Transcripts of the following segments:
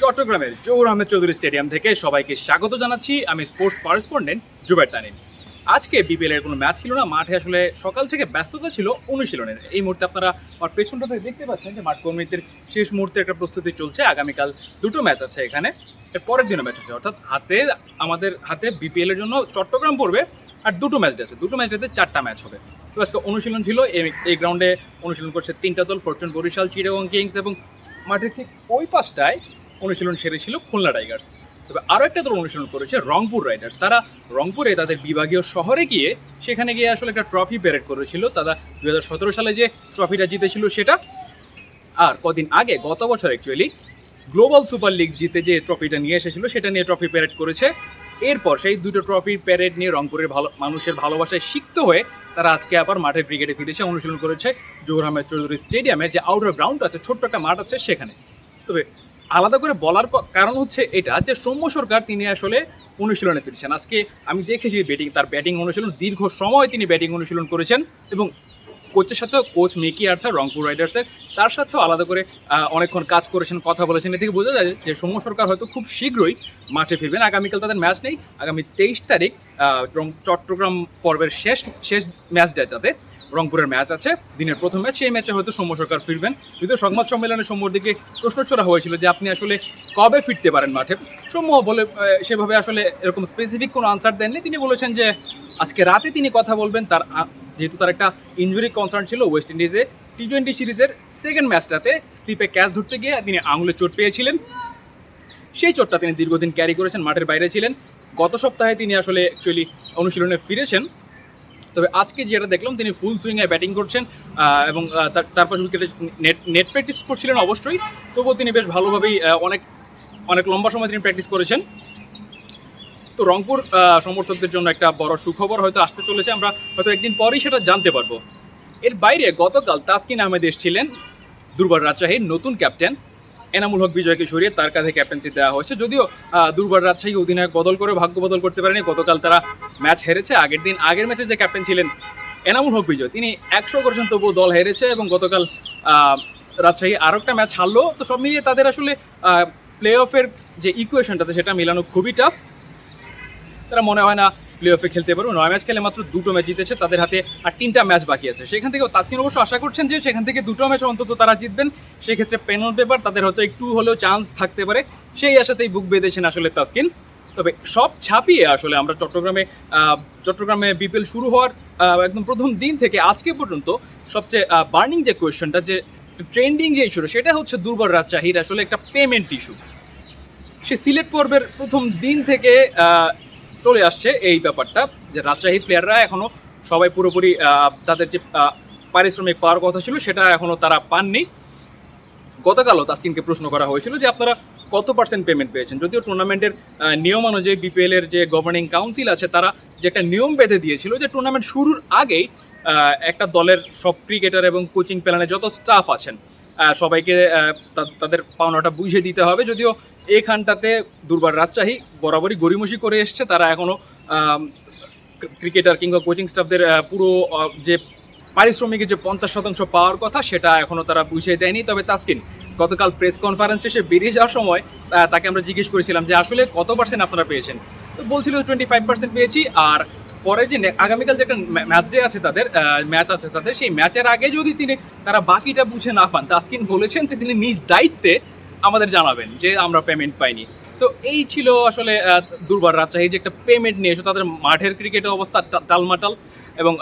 চট্টগ্রামের জহুর আহমেদ চৌধুরী স্টেডিয়াম থেকে সবাইকে স্বাগত জানাচ্ছি। আমি স্পোর্টস করেসপন্ডেন্ট জুবের তানিন আজকে বিপিএল এর কোনো ম্যাচ ছিল না, মাঠে আসলে সকাল থেকে ব্যস্ততা ছিল অনুশীলনের। এই মুহূর্তে আপনারা আমার পেছনটাতে দেখতে পাচ্ছেন যে মাঠ কর্মীদের শেষ মুহূর্তে একটা প্রস্তুতি চলছে। আগামীকাল দুটো ম্যাচ আছে এখানে। এর পরের দিনও ম্যাচ আছে। অর্থাৎ হাতে, আমাদের হাতে বিপিএল এর জন্য চট্টগ্রাম পড়বে আর দুটো ম্যাচ আছে। দুটো ম্যাচটাতে চারটা ম্যাচ হবে। তো আজকে অনুশীলন ছিল। এই- এই গ্রাউন্ডে অনুশীলন করছে তিনটা দল ফরচুন বরিশাল চিটাগং কিংস এবং মাঠের ঠিক ওই পাশটায় অনুশীলন সেরেছিল খুলনা টাইগার্স। তবে আরও একটা দল অনুশীলন করেছে রংপুর রাইডার্স। তারা রংপুরে তাদের বিভাগীয় শহরে গিয়ে সেখানে গিয়ে আসলে একটা ট্রফি প্যারেড করেছিল। তারা দু হাজার সতেরো সালে যে ট্রফিটা জিতেছিল সেটা, আর কদিন আগে, গত বছর অ্যাকচুয়ালি গ্লোবাল সুপার লিগ জিতে যে ট্রফিটা নিয়ে এসেছিল, সেটা নিয়ে ট্রফি প্যারেড করেছে। এরপর সেই দুটো ট্রফি প্যারেড নিয়ে রংপুরের ভালো, মানুষের ভালোবাসায় সিক্ত হয়ে তারা আজকে আবার মাঠের ক্রিকেটে ফিরেছে, অনুশীলন করেছে জোহর আহমেদ চৌধুরী স্টেডিয়ামে। যে আউটডোর গ্রাউন্ড আছে, ছোট্ট একটা মাঠ আছে সেখানে। তবে আলাদা করে বলার কারণ হচ্ছে এটা যে সৌম্য সরকার তিনি আসলে অনুশীলনে ফিরছেন। আজকে আমি দেখেছি ব্যাটিং তার ব্যাটিং অনুশীলন দীর্ঘ সময় তিনি ব্যাটিং অনুশীলন করেছেন এবং কোচের সাথেও কোচ মিকি আর্থার রংপুর রাইডার্সের তার সাথেও আলাদা করে অনেকক্ষণ কাজ করেছেন, কথা বলেছেন। এ থেকে বোঝা যায় যে সৌম্য সরকার হয়তো খুব শীঘ্রই মাঠে ফিরবেন। আগামীকাল তাদের ম্যাচ নেই। আগামী তেইশ তারিখ চট্টগ্রাম পর্বের শেষ শেষ ম্যাচ ডেটাতে রংপুরের ম্যাচ আছে। দিনের প্রথম ম্যাচ সেই ম্যাচে হয়তো সৌম্য সরকার ফিরবেন। যদিও সংবাদ সম্মেলনে সৌম্যর দিকে প্রশ্ন ছোড়া হয়েছিল যে আপনি আসলে কবে ফিরতে পারেন মাঠে। সৌম্য বলে সেভাবে আসলে এরকম স্পেসিফিক কোনো আনসার দেননি। তিনি বলেছেন যে আজকে রাতে তিনি কথা বলবেন, তার যেহেতু তার একটা ইঞ্জুরি কনসার্ন ছিল ওয়েস্ট ইন্ডিজে টি টোয়েন্টি সিরিজের সেকেন্ড ম্যাচটাতে স্লিপে ক্যাচ ধরতে গিয়ে তিনি আঙুলে চোট পেয়েছিলেন। সেই চোটটা তিনি দীর্ঘদিন ক্যারি করেছেন, মাঠের বাইরে ছিলেন। গত সপ্তাহে তিনি আসলে অ্যাকচুয়ালি অনুশীলনে ফিরেছেন। তবে আজকে যেটা দেখলাম, তিনি ফুল সুইংয়ে ব্যাটিং করছেন এবং তার পাঁচ উইকেটে নেট নেট প্র্যাকটিস করছিলেন অবশ্যই। তবুও তিনি বেশ ভালোভাবেই অনেক অনেক লম্বা সময় তিনি প্র্যাকটিস করেছেন। তো রংপুর সমর্থকদের জন্য একটা বড় সুখবর হয়তো আসতে চলেছে। আমরা হয়তো একদিন পরেই সেটা জানতে পারব। এর বাইরে গতকাল তাসকিন আহমেদ এসেছিলেন দুর্বার রাজশাহীর নতুন ক্যাপ্টেন। এনামুল হক বিজয়কে সরিয়ে তার কাছে ক্যাপ্টেন্সি দেওয়া হয়েছে। যদিও দুর্বার রাজশাহী অধিনায়ক বদল করে ভাগ্য বদল করতে পারেনি। গতকাল তারা ম্যাচ হেরেছে। আগের দিন, আগের ম্যাচে যে ক্যাপ্টেন ছিলেন এনামুল হক বিজয়, তিনি একশো করেছেন তবুও দল হেরেছে এবং গতকাল রাজশাহী আরও একটা ম্যাচ হারলো। তো সব মিলিয়ে তাদের আসলে প্লে অফের যে ইকুয়েশনটাতে সেটা মেলানো খুবই টাফ তারা মনে হয় না প্লে অফে খেলতে পারবে। নয় ম্যাচ খেলে মাত্র দুটো ম্যাচ জিতেছে, তাদের হাতে আর তিনটা ম্যাচ বাকি আছে। সেখান থেকে তাসকিন অবশ্য আশা করছেন যে সেখান থেকে দুটো ম্যাচ অন্তত তারা জিতবেন। সেক্ষেত্রে পেনল পেপার তাদের হয়তো একটু হলেও চান্স থাকতে পারে। সেই আশাতেই বুক বেঁধেছেন আসলে তাসকিন। তবে সব ছাপিয়ে আসলে আমরা চট্টগ্রামে চট্টগ্রামে বিপিএল শুরু হওয়ার একদম প্রথম দিন থেকে আজকে পর্যন্ত সবচেয়ে বার্নিং যে কোয়েশ্চেনটা যে ট্রেন্ডিং যে ইস্যুটা সেটা হচ্ছে দুর্বল রাজশাহীর আসলে একটা পেমেন্ট ইস্যু সে সিলেট পর্বের প্রথম দিন থেকে চলে আসছে এই ব্যাপারটা, যে রাজশাহীর প্লেয়াররা এখনও সবাই পুরোপুরি তাদের যে পারিশ্রমিক পাওয়ার কথা ছিল সেটা এখনও তারা পাননি। গতকালও তাসকিনকে প্রশ্ন করা হয়েছিল যে আপনারা কত পার্সেন্ট পেমেন্ট পেয়েছেন? যদিও টুর্নামেন্টের নিয়ম অনুযায়ী বিপিএল এর যে গভর্নিং কাউন্সিল আছে, তারা যে একটা নিয়ম বেঁধে দিয়েছিল যে টুর্নামেন্ট শুরুর আগেই একটা দলের সব ক্রিকেটার এবং কোচিং প্ল্যানে যত স্টাফ আছেন সবাইকে তাদের পাওনাটা বুঝিয়ে দিতে হবে। যদিও এখানটাতে দুর্বার রাজশাহী বরাবরই গরিমসি করে এসছে। তারা এখনও ক্রিকেটার কিংবা কোচিং স্টাফদের পুরো যে পারিশ্রমিকের যে পঞ্চাশ শতাংশ পাওয়ার কথা, সেটা এখনও তারা বুঝিয়ে দেয়নি। তবে তাসকিন, গতকাল প্রেস কনফারেন্স শেষে বেরিয়ে যাওয়ার সময় তাকে আমরা জিজ্ঞেস করেছিলাম যে, আসলে কত পার্সেন্ট আপনারা পেয়েছেন? তো বলছিল টোয়েন্টি ফাইভ পার্সেন্ট পেয়েছি। আর পরে যে আগামীকাল যে একটা ম্যাচ ডে আছে তাদের ম্যাচ আছে তাদের, সেই ম্যাচের আগে যদি তিনি তারা বাকিটা বুঝে না পান, তাসকিন বলেছেন তিনি নিজ দায়িত্বে আমাদের জানাবেন যে আমরা পেমেন্ট পাইনি। তো এই ছিল আসলে দুর্বার রাজশাহী যে একটা পেমেন্ট নিয়ে এসে তাদের মাঠের ক্রিকেটের অবস্থা টালমাটাল এবং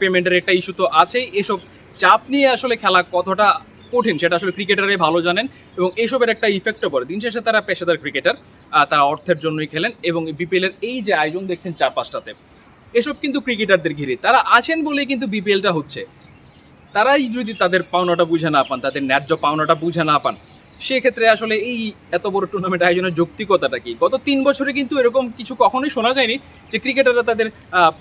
পেমেন্টের একটা ইস্যু তো আছেই। এসব চাপ নিয়ে আসলে খেলা কতটা কঠিন সেটা আসলে ক্রিকেটারই ভালো জানেন এবং এসবের একটা ইফেক্টও পড়ে। দিন শেষে তারা পেশাদার ক্রিকেটার তারা অর্থের জন্যই খেলেন এবং বিপিএল এর এই যে আয়োজন দেখছেন চার পাঁচটাতে এসব কিন্তু ক্রিকেটারদের ঘিরে। তারা আছেন বলেই কিন্তু বিপিএলটা হচ্ছে। তারাই যদি তাদের পাওনাটা বুঝে না পান, তাদের ন্যায্য পাওনাটা বুঝে না পান সেক্ষেত্রে আসলে এই এত বড় টুর্নামেন্ট আয়োজনের যৌক্তিকতাটা কি? গত তিন বছরে কিন্তু এরকম কিছু কখনোই শোনা যায়নি যে ক্রিকেটাররা তাদের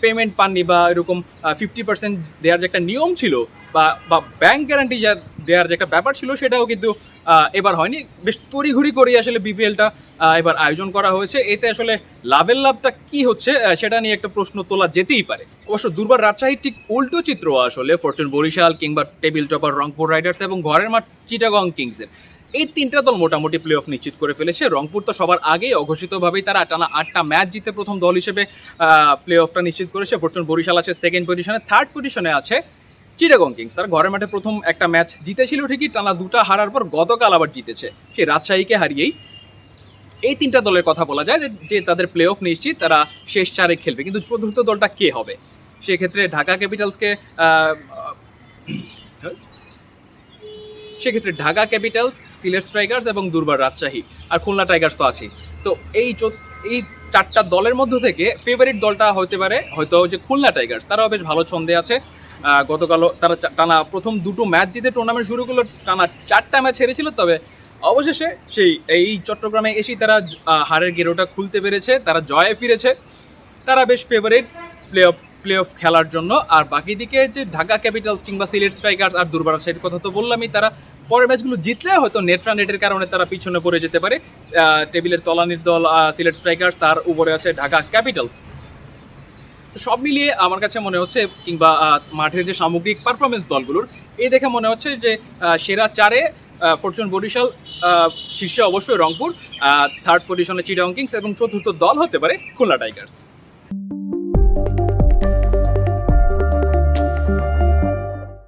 পেমেন্ট পাননি বা এরকম ফিফটি পার্সেন্ট দেওয়ার যে একটা নিয়ম ছিল বা বা ব্যাংক গ্যারান্টি যা দেওয়ার যে একটা ব্যাপার ছিল সেটাও কিন্তু এবার হয়নি। বেশ তড়িঘড়ি করেই আসলে বিপিএলটা এবার আয়োজন করা হয়েছে। এতে আসলে লাভের লাভটা কি হচ্ছে সেটা নিয়ে একটা প্রশ্ন তোলা যেতেই পারে। অবশ্য দুর্বার রাজশাহীর ঠিক উল্টো চিত্র আসলে ফরচুন বরিশাল কিংবা টেবিল টপার রংপুর রাইডার্স এবং ঘরের মাঠ চিটাগং কিংসের এই তিনটা দল মোটামুটি প্লে অফ নিশ্চিত করে ফেলেছে। রংপুর তো সবার আগেই অঘোষিতভাবেই তারা টানা আটটা ম্যাচ জিতে প্রথম দল হিসেবে প্লে অফটা নিশ্চিত করেছে। ফরচুন বরিশাল আছে সেকেন্ড পজিশনে থার্ড পজিশনে আছে চিটাগং কিংস তারা ঘরের মাঠে প্রথম একটা ম্যাচ জিতেছিল ঠিকই, টানা দুটা হারার পর গতকাল আবার জিতেছে। সেই রাজশাহীকে হারিয়েই এই তিনটা দলের কথা বলা যায় যে- তাদের প্লে অফ নিশ্চিত, তারা শেষ চারে খেলবে। কিন্তু চতুর্থ দলটা কে হবে? সেক্ষেত্রে ঢাকা ক্যাপিটালসকে সেক্ষেত্রে ঢাকা ক্যাপিটালস, সিলেট স্ট্রাইকার্স এবং দুর্বার রাজশাহী আর খুলনা টাইগার্স তো আছেই। তো এই এই চারটা দলের মধ্য থেকে ফেভারিট দলটা হতে পারে হয়তো যে খুলনা টাইগার্স। তারাও বেশ ভালো ছন্দে আছে। গতকালও তারা টানা প্রথম দুটো ম্যাচ জিতে টুর্নামেন্ট শুরু করল। টানা চারটা ম্যাচ হেরেছিল, তবে অবশেষে সেই, এই চট্টগ্রামে এসেই তারা হারের গেরোটা খুলতে পেরেছে, তারা জয়ে ফিরেছে। তারা বেশ favourite play off play off খেলার জন্য। আর বাকি দিকে যে ঢাকা ক্যাপিটালস কিংবা সিলেট স্ট্রাইকার্স আর দুর্বার সেটার কথা তো বললামই, তারা পরের ম্যাচগুলো জিতলে হয়তো নেট রান রেটের কারণে তারা পিছনে পড়ে যেতে পারে। টেবিলের তলানির দল সিলেট স্ট্রাইকার্স, তার উপরে আছে ঢাকা ক্যাপিটালস। সব মিলিয়ে আমার কাছে মনে হচ্ছে, কিংবা মাঠের যে সামগ্রিক পারফরমেন্স দলগুলোর এই দেখে মনে হচ্ছে যে সেরা চারে ফরচুন বরিশাল শীর্ষে অবশ্যই রংপুর থার্ড পজিশনে চিটাং কিংস এবং চতুর্থ দল হতে পারে খুলনা টাইগার্স।